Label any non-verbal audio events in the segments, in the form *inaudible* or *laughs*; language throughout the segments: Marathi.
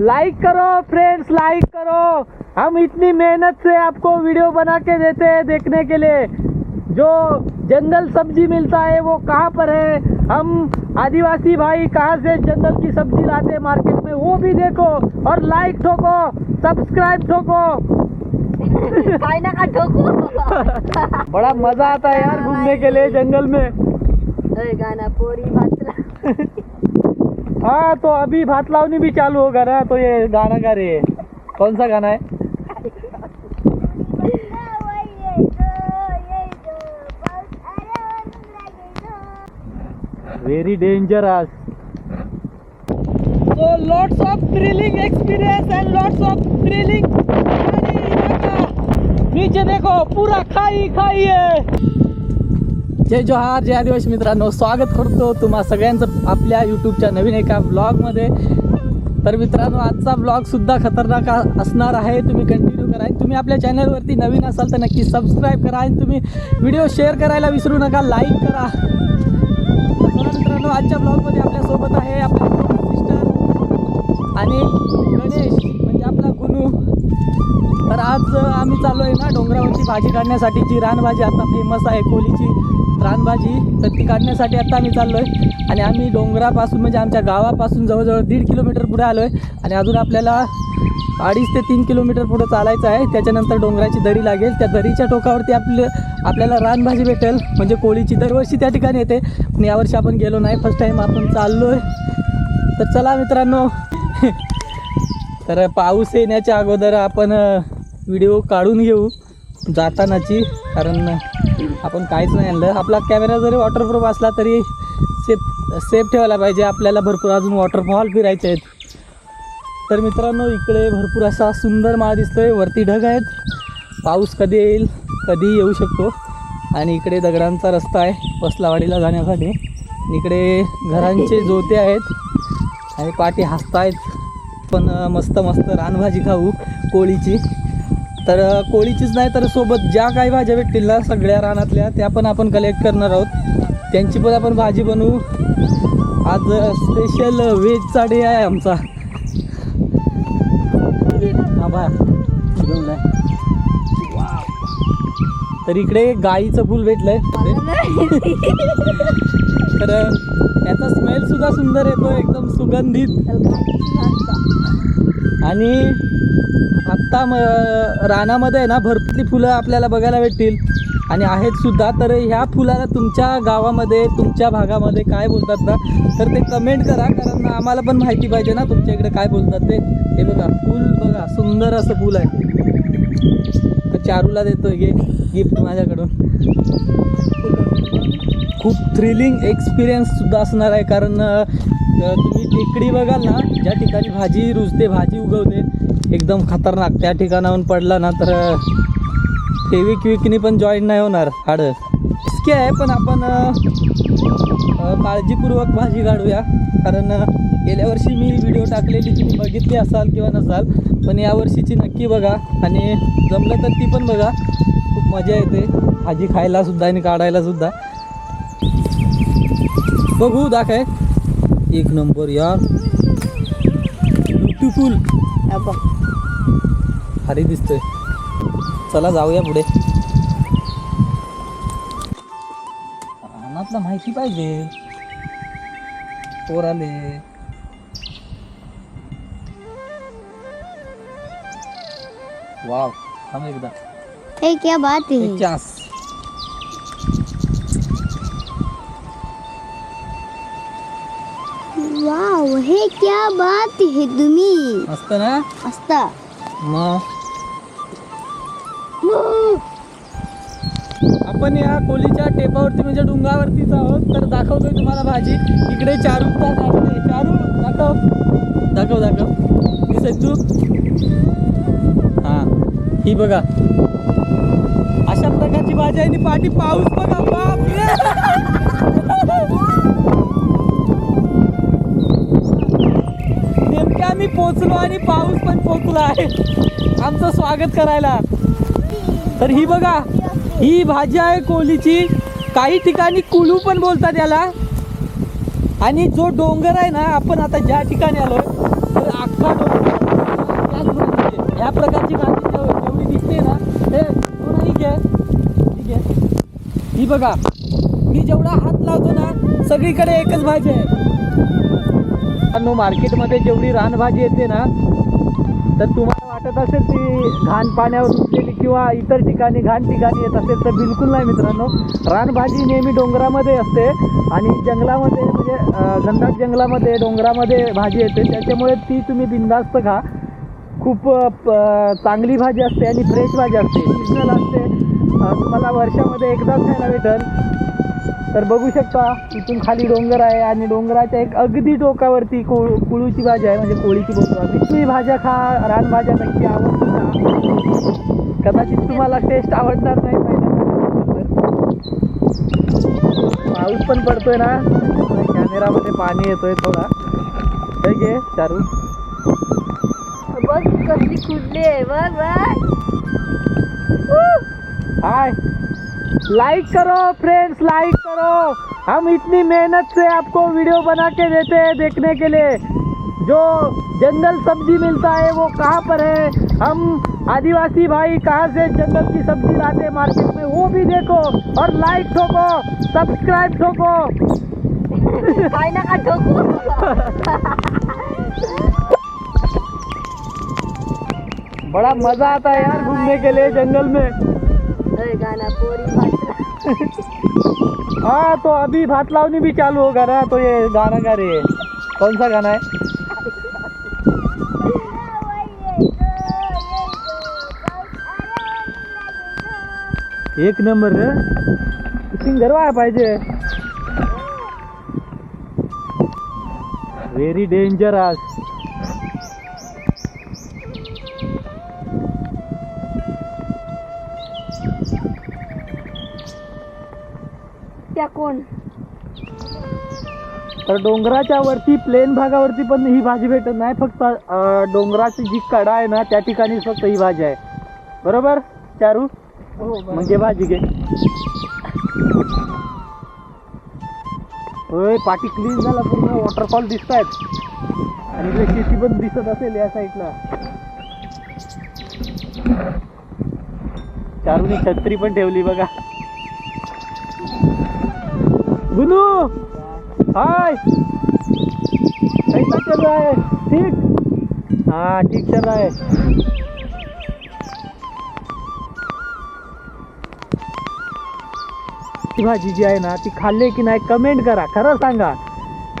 लाइक करो फ्रेंड्स लाइक करो। हम इतनी मेहनत से आपको वीडियो बना के देते हैं देखने के लिए। जो जंगल सब्ज़ी मिलता है वो कहाँ पर है? हम आदिवासी भाई कहाँ से जंगल की सब्ज़ी लाते हैं मार्केट में? वो भी देखो और लाइक ठोको सब्सक्राइब ठोको। नका *laughs* बड़ा मज़ा आता है यार घूमने के लिए जंगल में। गाना पोरी *laughs* हाँ तो अभी भात लावनी भी चालू होगा ना तो ये गाना गा रही है। कौन सा गाना है? Very dangerous So lots of thrilling experience and lots of thrilling नीचे देखो पूरा खाई खाई है। जय जोहार जय आदिवासी मित्रांनो. स्वागत करतो तुम्हा सगळ्यांचं आपल्या यूट्यूबच्या नवीन एका ब्लॉगमध्ये तर मित्रांनो आजचा ब्लॉगसुद्धा खतरनाक असणार आहे. तुम्ही कंटिन्यू करा तुम्ही आपल्या चॅनलवरती नवीन असाल तर नक्की सबस्क्राईब करा आणि तुम्ही व्हिडिओ शेअर करायला विसरू नका लाईक करा. तर मित्रांनो आजच्या ब्लॉगमध्ये आपल्यासोबत आहे आपल्या सिस्टर आणि गणेश. तर आज आम्ही चाललो आहे ना डोंगरावरची भाजी काढण्यासाठी. जी रानभाजी आता फेमस आहे कोलीची रानभाजी तर ती काढण्यासाठी आता आम्ही चाललो आहे आणि आम्ही डोंगरापासून म्हणजे आमच्या गावापासून जवळजवळ दीड किलोमीटर पुढे आलो आहे आणि अजून आपल्याला अडीच ते तीन किलोमीटर पुढे चालायचं आहे. त्याच्यानंतर डोंगराची दरी लागेल. त्या दरीच्या टोकावरती आपले आपल्याला रानभाजी भेटेल. म्हणजे कोळीची दरवर्षी त्या ठिकाणी येते. पण यावर्षी आपण गेलो नाही. फर्स्ट टाईम आपण चाललो आहे तर चला मित्रांनो. *laughs* तर पाऊस येण्याच्या अगोदर आपण व्हिडिओ काढून घेऊ जातानाची कारण आपण काहीच नाही आणलं. आपला कॅमेरा जरी वॉटरप्रूफ असला तरी सेफ सेफ ठेवायला पाहिजे. आपल्याला भरपूर अजून वॉटरफॉल फिरायचे आहेत. तर मित्रांनो इकडे भरपूर असा सुंदर माळ दिसतोय. वरती ढग आहेत. पाऊस कधी येईल कधी येऊ शकतो. आणि इकडे दगडांचा रस्ता आहे वसलावाडीला जाण्यासाठी. इकडे घरांचे जोते आहेत. आणि पाठी हसतायत पण मस्त मस्त रानभाजी खाऊ कोळीची. तर कोळीचीच नाही तर सोबत ज्या काही भाज्या भेटतील ना सगळ्या रानातल्या त्या पण आपण कलेक्ट करणार आहोत. त्यांची पण आपण भाजी बनवू. आज स्पेशल व्हेजचा डे आहे आमचा. तर इकडे गाईचं फुल भेटलंय. *laughs* तर याचा स्मेल सुद्धा सुंदर येतो एकदम सुगंधित. आणि आत्ता म रानामध्ये आहे ना भरपूर फुलं आपल्याला बघायला भेटतील. आणि आहेत सुद्धा. तर ह्या फुलाला तुमच्या गावामध्ये तुमच्या भागामध्ये काय बोलतात ना तर ते कमेंट करा. कारण आम्हाला पण माहिती पाहिजे ना तुमच्या इकडे काय बोलतात ते. हे बघा फुल बघा सुंदर असं फुल आहे. तर चारूला देतोय गे गिफ्ट माझ्याकडून. खूप थ्रिलिंग एक्सपिरियन्ससुद्धा असणार आहे. कारण तुम्ही टेकडी बघाल ना ज्या ठिकाणी भाजी रुजते भाजी उगवते एकदम खतरनाक. त्या ठिकाणाहून पडला ना तर टेविक विकनी पण जॉईन नाही होणार हाडं. इतके आहे पण आपण काळजीपूर्वक भाजी काढूया. कारण गेल्या वर्षी मी व्हिडिओ टाकलेली तुम्ही बघितली असाल किंवा नसाल पण यावर्षीची नक्की बघा. आणि जमलं तर ती पण बघा. खूप मजा येते. भाजी खायलासुद्धा आणि काढायलासुद्धा बघू दाखय. एक नंबर यार. ब्युटिफुल भारी दिसतोय. चला जाऊया पुढे. रानातलं माहिती पाहिजे. पोर आले. वाव थांब एकदा. क्या बात है चान्स वाव हे क्या बात है तुम्ही? मस्त ना? असता मग? आपण या कोलीच्या टेपावरती म्हणजे डोंगरावरतीच आहोत. तर दाखवतोय तुम्हाला भाजी. इकडे चारूचा काढते चारू दाखव. दाखव दाखव. दिसत तू हा. ही बघा. अशा प्रकारची भाजी आहे आणि पाठी पाऊस बघा. बापरे! आम्ही पोचलो आणि पाऊस पण पोचला आहे. आमचं स्वागत करायला. तर ही बघा ही भाजी आहे कोलीची. काही ठिकाणी कुलू पण बोलतात याला. आणि जो डोंगर आहे ना आपण आता ज्या ठिकाणी आलो तर अख्खा डोंगर या प्रकारची भाजी जेवढी दिसते ना हे ठीक घ्या. ठीक आहे ही बघा. मी जेवढा हात लावतो ना सगळीकडे एकच भाजी आहे. मित्रांनो, मार्केटमध्ये जेवढी रानभाजी येते ना तर तुम्हाला वाटत असेल ती घाण पाण्यावर उठलेली किंवा इतर ठिकाणी घाण ठिकाणी येत असेल तर बिलकुल नाही मित्रांनो. रानभाजी नेहमी डोंगरामध्ये असते आणि जंगलामध्ये म्हणजे घनदाट जंगलामध्ये डोंगरामध्ये भाजी येते. त्याच्यामुळे ती तुम्ही बिंदास्त खा. खूप प- चांगली भाजी असते आणि फ्रेश भाजी असते. सिजनल असते. तुम्हाला वर्षामध्ये एकदाच खायला भेटेल. तर बघू शकता इथून खाली डोंगर आहे आणि डोंगराच्या एक अगदी टोकावरती को कुळूची भाजी आहे म्हणजे कोळीची बोलतो आम्ही तुम्ही भाज्या खा रानभाज्या नक्की आवडतात. खा कदाचित तुम्हाला टेस्ट आवडणार नाही पाऊस पण पडतोय ना. कॅमेरामध्ये पाणी येतोय थोडा. घे चारू. बघ कसली खुडली आहे बघ बघ. हाय. लाइक करो फ्रेंड्स लाइक करो। हम इतनी मेहनत से आपको वीडियो बना के देते हैं देखने के लिए। जो जंगल सब्ज़ी मिलता है वो कहाँ पर है? हम आदिवासी भाई कहाँ से जंगल की सब्ज़ी लाते हैं मार्केट में? वो भी देखो और लाइक ठोको सब्सक्राइब ठोको। बड़ा मज़ा आता है यार घूमने के लिए जंगल में। गाना पोरी हाँ तो अभी भात लावनी भी चालू होगा ना तो ये गाना गा रही है कौन सा गाना है एक नंबर रे सिंगर व्हाय पाहिजे. व्हेरी डेंजरस त्या कोण? तर डोंगराच्या वरती प्लेन भागावरती पण ही भाजी भेटत नाही. फक्त अं, डोंगराची जी कडा आहे ना त्या ठिकाणीच फक्त ही भाजी आहे. बरोबर? चारू? हो म्हणजे भाजी घे. होय पाठी क्लीन झाला पूर्ण. वॉटरफॉल दिसत आहेत आणि इकडे शेती पण दिसत असेल या साईडला चारूनी छत्री पण ठेवली बघा. गुनू हाय! कैसा चल रहा है ठीक? हाँ ठीक चल रहा है ती भाजी जी आहे ना ती खाल्ली की नाही कमेंट करा. खरं सांगा.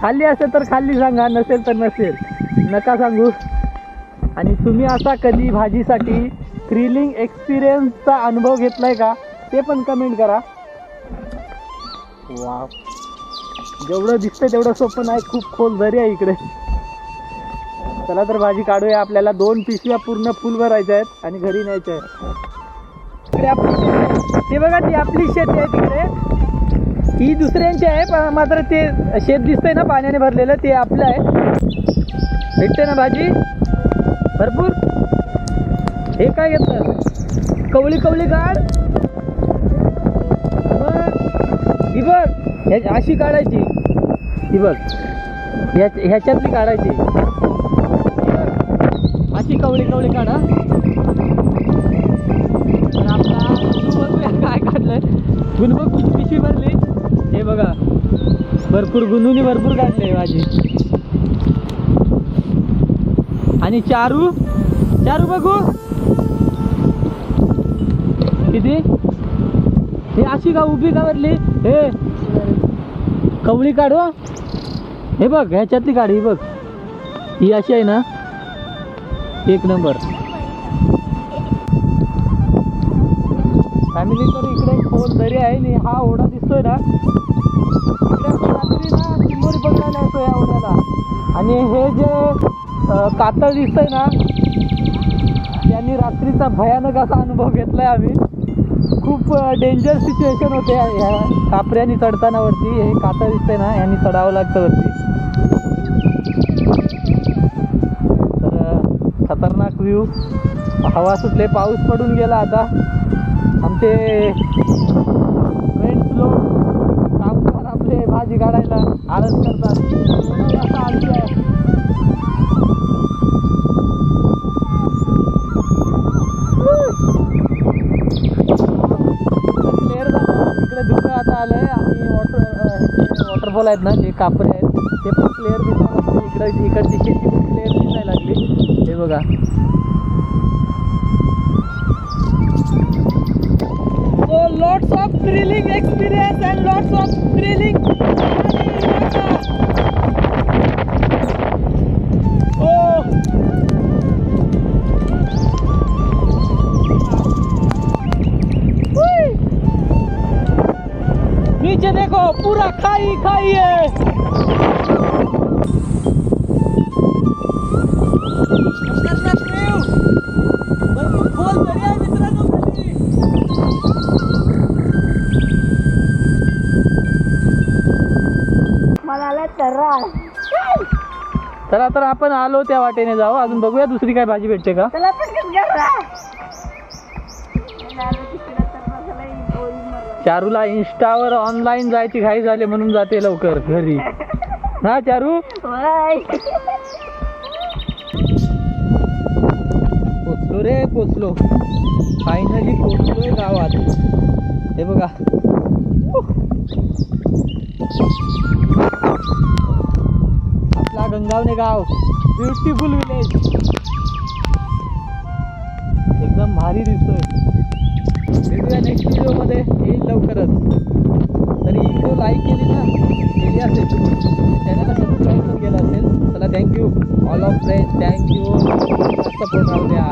खाल्ली असेल तर खाल्ली सांगा नसेल तर नसेल. नका सांगू. आणि तुम्ही असा कधी भाजीसाठी थ्रिलिंग एक्सपिरियन्सचा अनुभव घेतलाय का ते पण कमेंट करा. वा जेवढं दिसतंय तेवढं सोपं नाही खूप खोल दरी आहे इकडे. चला तर भाजी काढूया आपल्याला दोन पिशव्या पूर्ण फुल भरायच्या आहेत आणि घरी न्यायच्या आहेत. इकडे आपली ते बघा ती आपली शेती आहे तिकडे. ही दुसऱ्यांची आहे पण मात्र ते शेत दिसतंय ना पाण्याने भरलेलं ते आपलं आहे. भेटते ना भाजी? भरपूर. हे काय घेतलं? कवळी कवळी काढ ही बघ ह्या- अशी काढायची. ही बघ ह्या ह्याच्यातली काढायची. अशी कवळी कवळी काढा तर आपला बघूया *laughs* काय काढलंय? गुण बघ पिशवी भरली? हे बघा भरपूर गुणूनी भरपूर काढले माझी. आणि चारू चारू बघू. किती? हे अशी का उभी का भरली? हे कवळी काढ हो. हे. बघ ह्याच्यातली काढ ही बघ. ही अशी आहे ना. एक नंबर. फॅमिली तर इकडे खोल दरी आहे आणि हा ओढा दिसतोय ना. इकडे रात्री ना चिंबोरी पकडायला येतो या ओढ्याला. आणि हे जे कातळ दिसतंय ना त्यांनी रात्रीचा भयानक असा अनुभव घेतलाय आम्ही. खूप डेंजर सिच्युएशन होते ह्या- कापऱ्याने चढताना वरती हे कातळ दिसतंय ना यांनी चढावं लागतं वरती. तर खतरनाक व्ह्यू हवा सुटले पाऊस पडून गेला आता. आमचे फ्रेंड्स लोक कामगार आपले भाजी काढायला दाखवला आहेत ना जे कापरे आहेत ते पण क्लिअर दिसायला इकडं इकडची शेती पण क्लिअर दिसायला लागली. हे बघा. So lots of thrilling experience and lots of thrilling चला तर आपण आलो त्या वाटेने जाऊ. अजून बघूया दुसरी काय भाजी भेटते का? पटकन. चारूला इन्स्टावर ऑनलाईन जायची घाई झाली म्हणून जाते लवकर घरी. हा चारू. पोचलो रे पोचलो. फायनली पोचलोय गावात. हे बघा. गंगावणे गाव. ब्युटिफुल विलेज एकदम भारी दिसतोय. भेटूया नेक्स्ट व्हिडिओमध्ये येईल लवकरच. तरी व्हिडिओ लाईक केली ना केली असेल. चॅनलला सबस्क्राईब करून केलं असेल. चला thank you all of friend thank you support राहू द्या.